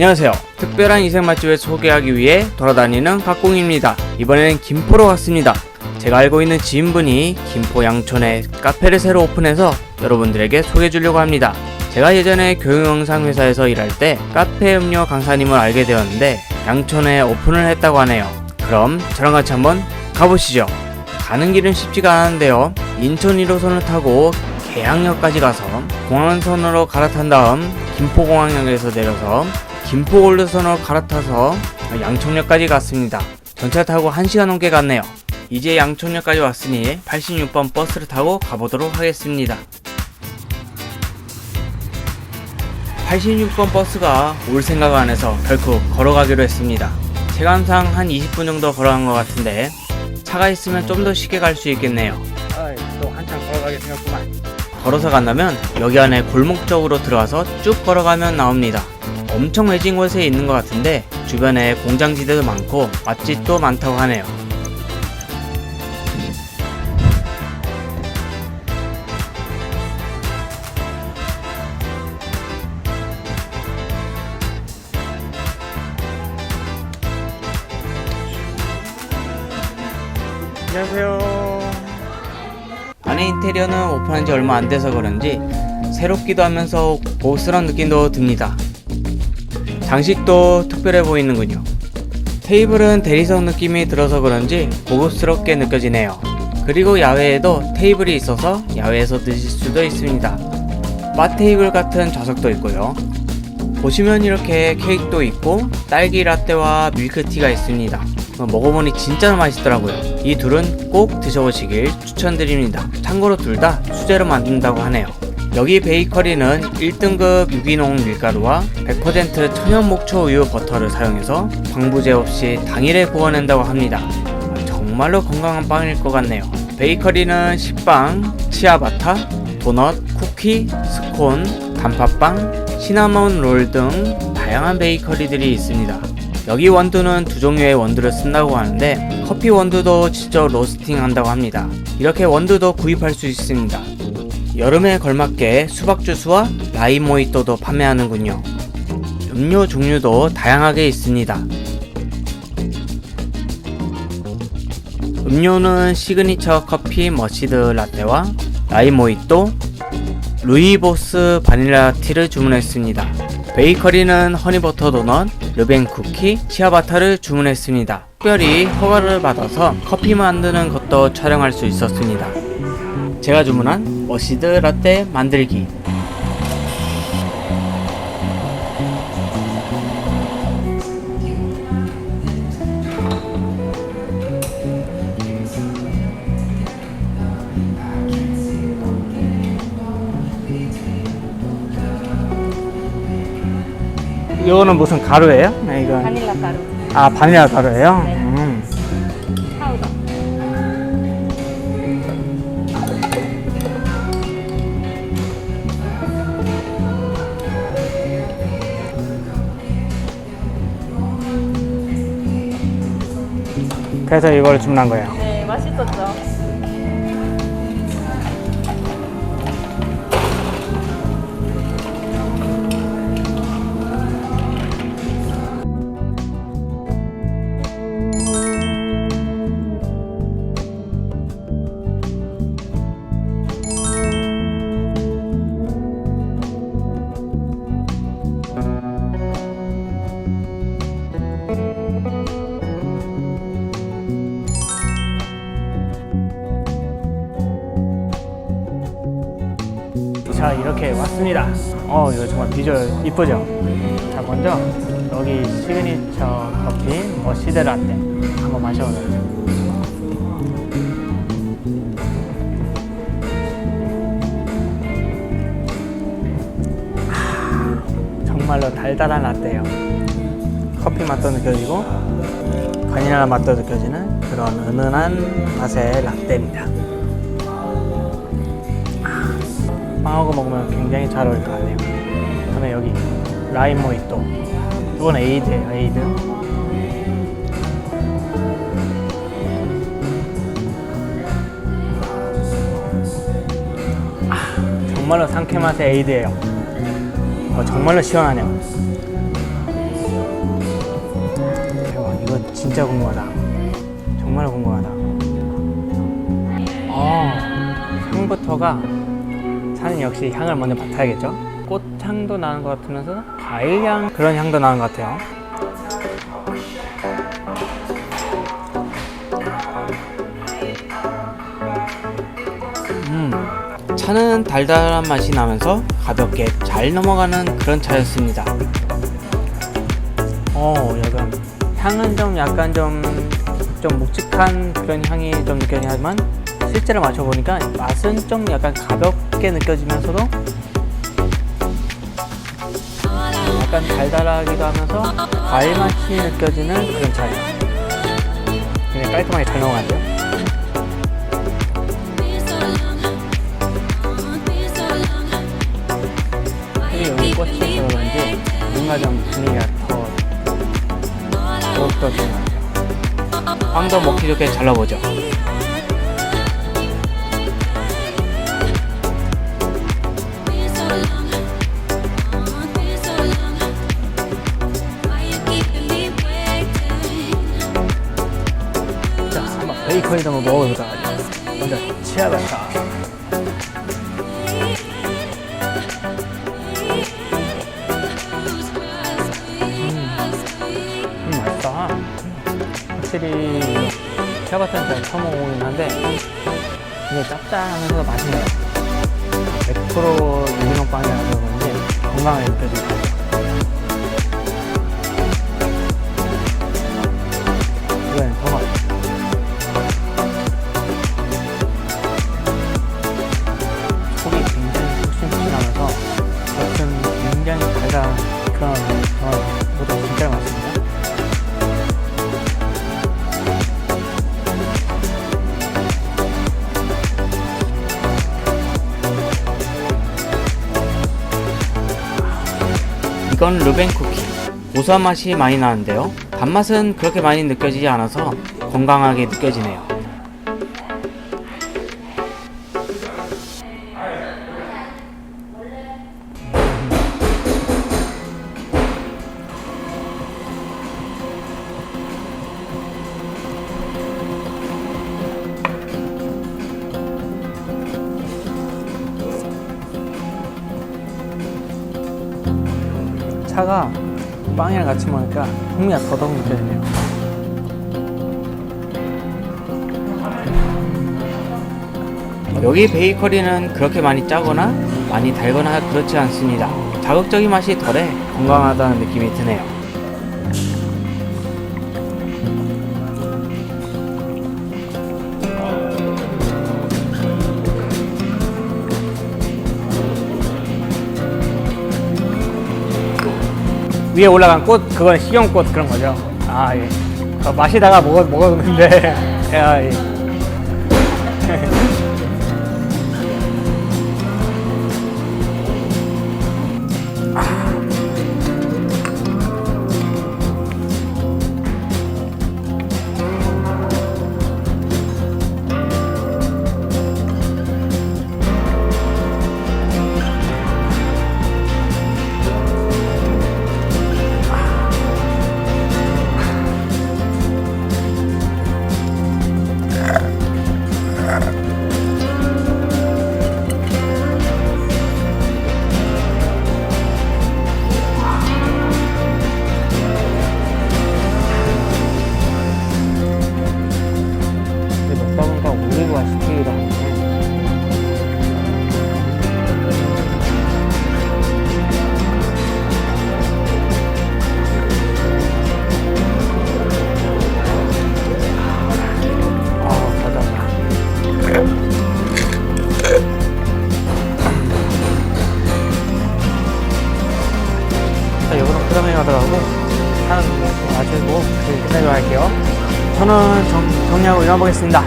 안녕하세요. 특별한 이색 맛집을 소개하기 위해 돌아다니는 각공입니다. 이번에는 김포로 왔습니다. 제가 알고 있는 지인분이 김포 양촌에 카페를 새로 오픈해서 여러분들에게 소개해 주려고 합니다. 제가 예전에 교육영상 회사에서 일할 때 카페 음료 강사님을 알게 되었는데 양촌에 오픈을 했다고 하네요. 그럼 저랑 같이 한번 가보시죠. 가는 길은 쉽지가 않은데요. 인천 1호선을 타고 계양역까지 가서 공항선으로 갈아탄 다음 김포공항역에서 내려서 김포골드선으로 갈아타서 양촌역까지 갔습니다. 전차 타고 1시간 넘게 갔네요. 이제 양촌역까지 왔으니 86번 버스를 타고 가보도록 하겠습니다. 86번 버스가 올 생각 안 해서 결국 걸어가기로 했습니다. 체감상 한 20분 정도 걸어간 것 같은데 차가 있으면 좀 더 쉽게 갈 수 있겠네요. 또 한참 걸어가게 생겼구만. 걸어서 간다면 여기 안에 골목 쪽으로 들어와서 쭉 걸어가면 나옵니다. 엄청 외진 곳에 있는 것 같은데 주변에 공장지대도 많고 맛집도 많다고 하네요. 안녕하세요. 안에 인테리어는 오픈한 지 얼마 안 돼서 그런지 새롭기도 하면서 고급스러운 느낌도 듭니다. 장식도 특별해 보이는군요. 테이블은 대리석 느낌이 들어서 그런지 고급스럽게 느껴지네요. 그리고 야외에도 테이블이 있어서 야외에서 드실 수도 있습니다. 바 테이블 같은 좌석도 있고요. 보시면 이렇게 케이크도 있고 딸기 라떼와 밀크티가 있습니다. 먹어보니 진짜 맛있더라고요. 이 둘은 꼭 드셔보시길 추천드립니다. 참고로 둘 다 수제로 만든다고 하네요. 여기 베이커리는 1등급 유기농 밀가루와 100% 천연 목초 우유 버터를 사용해서 방부제 없이 당일에 구워낸다고 합니다. 정말로 건강한 빵일 것 같네요. 베이커리는 식빵, 치아바타, 도넛, 쿠키, 스콘, 단팥빵, 시나몬 롤 등 다양한 베이커리들이 있습니다. 여기 원두는 두 종류의 원두를 쓴다고 하는데 커피 원두도 직접 로스팅 한다고 합니다. 이렇게 원두도 구입할 수 있습니다. 여름에 걸맞게 수박 주스와 라임 모히또도 판매하는군요. 음료 종류도 다양하게 있습니다. 음료는 시그니처 커피 머시드 라떼와 라임 모히또, 루이보스 바닐라 티를 주문했습니다. 베이커리는 허니버터 도넛, 르뱅 쿠키, 치아바타를 주문했습니다. 특별히 허가를 받아서 커피 만드는 것도 촬영할 수 있었습니다. 제가 주문한 머시드 라떼 만들기. 이거는 무슨 가루예요? 네, 이건 바닐라 가루, 아 바닐라 가루예요? 네. 그래서 이걸 주문한 거예요. 네, 맛있었죠. 자 이렇게 왔습니다. 어 이거 정말 비주얼 이쁘죠? 자 먼저 여기 시그니처 커피 머시드 라떼 한번 마셔보세요. 아, 정말로 달달한 라떼예요. 커피 맛도 느껴지고 바닐라 맛도 느껴지는 그런 은은한 맛의 라떼입니다. 빵하고 먹으면 굉장히 잘 어울릴 것 같네요. 그다음에 여기 라임 모히또. 이건 에이드예요, 에이드. 아, 정말로 상쾌 맛의 에이드예요. 어, 정말로 시원하네요. 진짜 궁금하다. 정말 궁금하다. 어, 향부터가 차는 역시 향을 먼저 맡아야겠죠? 꽃향도 나는 것 같으면서 과일향 그런 향도 나는 것 같아요. 음, 차는 달달한 맛이 나면서 가볍게 잘 넘어가는 그런 차였습니다. 어, 약간 향은 좀 약간 좀, 좀 묵직한 그런 향이 좀 느껴지긴 하지만 실제로 마셔보니까 맛은 좀 약간 가볍게 느껴지면서도 약간 달달하기도 하면서 과일 맛이 느껴지는 그런 차예요. 그냥 깔끔하게 잘 넘어가는데요. 여기 꽃이 있어서 그런지 뭔가 좀 분위기가 더 더욱더 좋은 것 같아요. 빵도 먹기 좋게 잘라보죠. 베이컨이도 한번 먹어보자. 먼저 치아바타. 음, 맛있다. 확실히 치아바타는 제가 처음 먹어보긴 한데 이게 짭짤하면서 맛있네요. 100% 유기농 빵이라서 그런지 건강하게 느껴지고 이 이건 루벤 쿠키. 고소한 맛이 많이 나는데요. 단맛은 그렇게 많이 느껴지지 않아서 건강하게 느껴지네요. 차가 빵이랑 같이 먹으니까 풍미가 더더욱 느껴지네요. 여기 베이커리는 그렇게 많이 짜거나 많이 달거나 그렇지 않습니다. 자극적인 맛이 덜해 건강하다는 느낌이 드네요. 위에 올라간 꽃 그건 식용꽃 그런 거죠. 아 예. 어, 마시다가 먹었 먹었는데 야 예. 정리하고 일어나보겠습니다.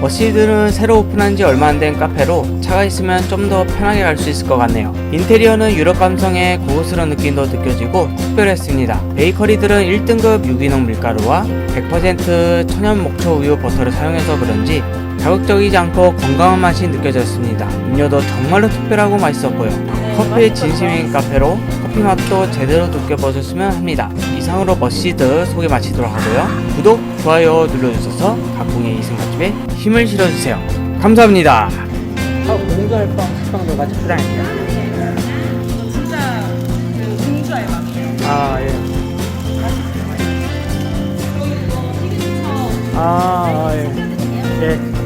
머시드는 새로 오픈한 지 얼마 안 된 카페로 차가 있으면 좀 더 편하게 갈 수 있을 것 같네요. 인테리어는 유럽 감성의 고급스러운 느낌도 느껴지고 특별했습니다. 베이커리들은 1등급 유기농 밀가루와 100% 천연 목초 우유 버터를 사용해서 그런지 자극적이지 않고 건강한 맛이 느껴졌습니다. 음료도 정말로 특별하고 맛있었고요. 커피의 진심인 카페로 커피 맛도 제대로 느껴보셨으면 합니다. 이상으로 머시드 소개 마치도록 하고요. 구독, 좋아요 눌러주셔서 각궁의 이승 맛집에 힘을 실어주세요. 감사합니다. 공주알 빵 식빵도 같이 포장할게요. 진짜 그 공주 알바. 아 예. 아, 아 예. 예.